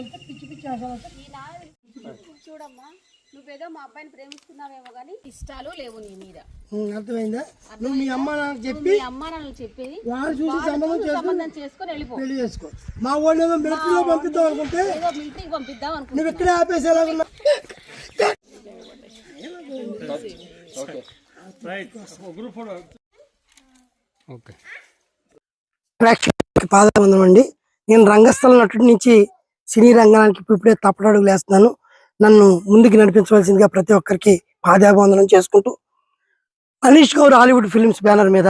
ఈ నా- చూడమ్మా నువ్వేదో మా అబ్బాయిని ప్రేమిస్తున్నావేమో కానీ ఇష్టాలు లేవు నీ మీద. అర్థమైందా? నువ్వు మీ అమ్మ నాకు చెప్పి మీ అమ్మ నాన్నలు చెప్పేది వాళ్ళు చూసి సంబంధం సంబంధం చేసుకొని వెళ్ళిపో. పెళ్ళి చేసుకో. మా వాడిని ఏదో మిలిటరీలో పంపిద్దాం అనుకుంటే ఏదో మిలిటరీకి పంపిద్దాం అనుకుంటున్నా. నువ్వు ఇక్కడే ఆపేసి ఎలాగున్నా ప్రేక్షకులకి పాదవందనం అండి. నేను రంగస్థలం నటుడి నుంచి సినీ రంగానికి ఇప్పుడే తప్పటడుగులు వేస్తున్నాను నన్ను ముందుకు నడిపించవలసిందిగా ప్రతి ఒక్కరికి పాదాభివందనం చేసుకుంటూ Anish Gaur Hollywood films banner మీద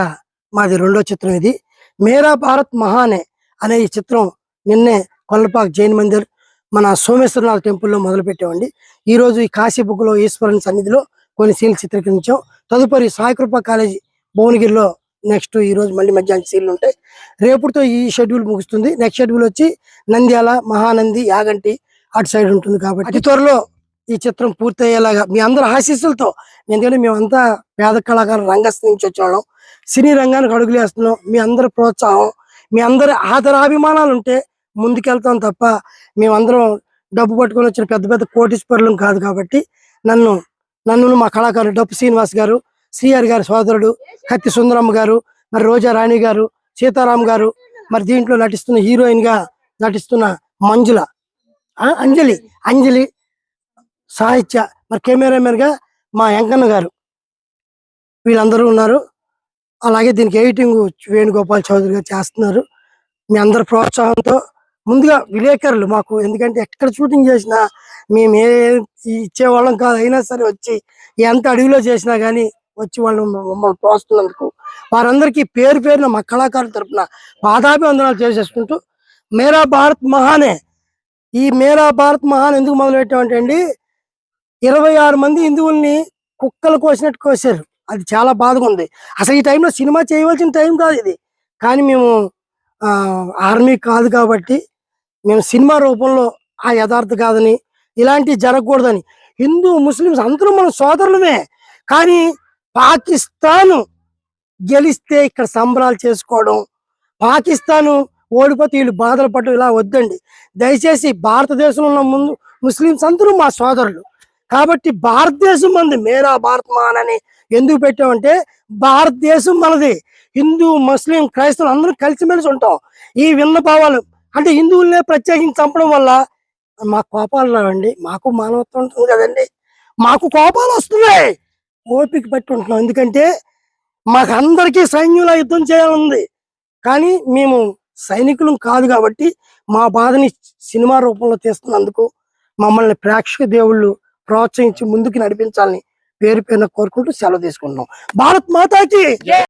మాది రెండో చిత్రం ఇది. మేరా భారత్ మహానే అనే ఈ చిత్రం నిన్నే కొల్లపాక్ జైన్ మందిర్ మన సోమేశ్వరనాథ్ టెంపుల్లో మొదలు ఈరోజు ఈ రోజు ఈ కాశీబుక్లో ఈశ్వరుని సన్నిధిలో కొన్ని సీన్లు చిత్రీకరించాం. తదుపరి సాయికృప కాలేజీ భువనగిరిలో నెక్స్ట్ ఈ రోజు మళ్ళీ మధ్యాహ్నం సీన్లు ఉంటాయి రేపుతో ఈ షెడ్యూల్ ముగుస్తుంది. నెక్స్ట్ షెడ్యూల్ వచ్చి నంద్యాల మహానంది యాగంటి అటు సైడ్ ఉంటుంది కాబట్టి అతి త్వరలో ఈ చిత్రం పూర్తయ్యేలాగా మీ అందరి ఆశీస్సులతో ఎందుకంటే మేమంతా పేద కళాకారులు రంగస్థ నుంచి వచ్చేవాళ్ళం సినీ రంగానికి అడుగులేస్తున్నాం మీ అందరి ప్రోత్సాహం మీ అందరి ఆదరాభిమానాలు ఉంటే ముందుకెళ్తాం తప్ప మేమందరం డబ్బు పట్టుకొని వచ్చిన పెద్ద పెద్ద కోటీశ్వరులం కాదు కాబట్టి నన్ను నన్ను మా కళాకారులు డప్పు శ్రీనివాస్ గారు శ్రీఆర్ గారి సోదరుడు కత్తి సుందరమ్మ గారు మరి రోజా రాణి గారు సీతారాం గారు మరి దీంట్లో నటిస్తున్న హీరోయిన్గా నటిస్తున్న మంజుల అంజలి అంజలి సాహిత్య మరి కెమెరామెన్గా మా వెంకన్న గారు. వీళ్ళందరూ ఉన్నారు. అలాగే దీనికి ఎడిటింగ్ వేణుగోపాల్ చౌదరి గారు చేస్తున్నారు. మీ అందరి ప్రోత్సాహంతో ముందుగా విలేకరులు మాకు ఎందుకంటే ఎక్కడ షూటింగ్ చేసినా మేము ఏ ఇచ్చేవాళ్ళం కాదు అయినా సరే వచ్చి ఎంత అడవిలో చేసినా కానీ వచ్చి వాళ్ళు మమ్మల్ని ప్రోస్తున్నందుకు వారందరికీ పేరు పేరున మా కళాకారుల తరపున పాదాభివందనాలు చేసేసుకుంటూ మేరా భారత్ మహానే. ఈ మేరా భారత్ మహాన్ ఎందుకు మొదలు పెట్టామంటే అండి ఇరవై ఆరు మంది హిందువుల్ని కుక్కలు కోసినట్టు కోసారు. అది చాలా బాధగా ఉంది. అసలు ఈ టైంలో సినిమా చేయవలసిన టైం కాదు ఇది. కానీ మేము ఆ, ఆర్మీ కాదు కాబట్టి మేము సినిమా రూపంలో ఆ యథార్థ కాదని ఇలాంటివి జరగకూడదని. హిందూ ముస్లిమ్స్ అందరూ మన సోదరులమే. కానీ పాకిస్తాన్ గెలిస్తే ఇక్కడ సంబరాలు చేసుకోవడం పాకిస్తాన్ ఓడిపోతే వీళ్ళు బాధలు పడడం ఇలా వద్దండి. దయచేసి భారతదేశంలో ఉన్న ముందు ముస్లిమ్స్ అందరూ మా సోదరులు. కాబట్టి భారతదేశం మంది మేరా భారత్ మాన్ అని ఎందుకు పెట్టామంటే భారతదేశం మనది. హిందూ ముస్లిం క్రైస్తవులు అందరూ కలిసిమెలిసి ఉంటాం. ఈ విన్నపావాలు అంటే హిందువులనే ప్రత్యేకించి చంపడం వల్ల మా కోపాలు రావండి మాకు మానవత్వం ఉంటుంది కదండి. మాకు కోపాలు వస్తున్నాయి. ఓపిక పట్టి ఉంటున్నాం ఎందుకంటే మాకు అందరికీ సైన్యంలో యుద్ధం చేయాలనుంది. కానీ మేము సైనికులం కాదు కాబట్టి మా బాధని సినిమా రూపంలో తీస్తున్నందుకు మమ్మల్ని ప్రేక్షక దేవుళ్ళు ప్రోత్సహించి ముందుకు నడిపించాలని పేరు పేరున కోరుకుంటూ సెలవు తీసుకుంటున్నాం. భారత్ మాతాకి!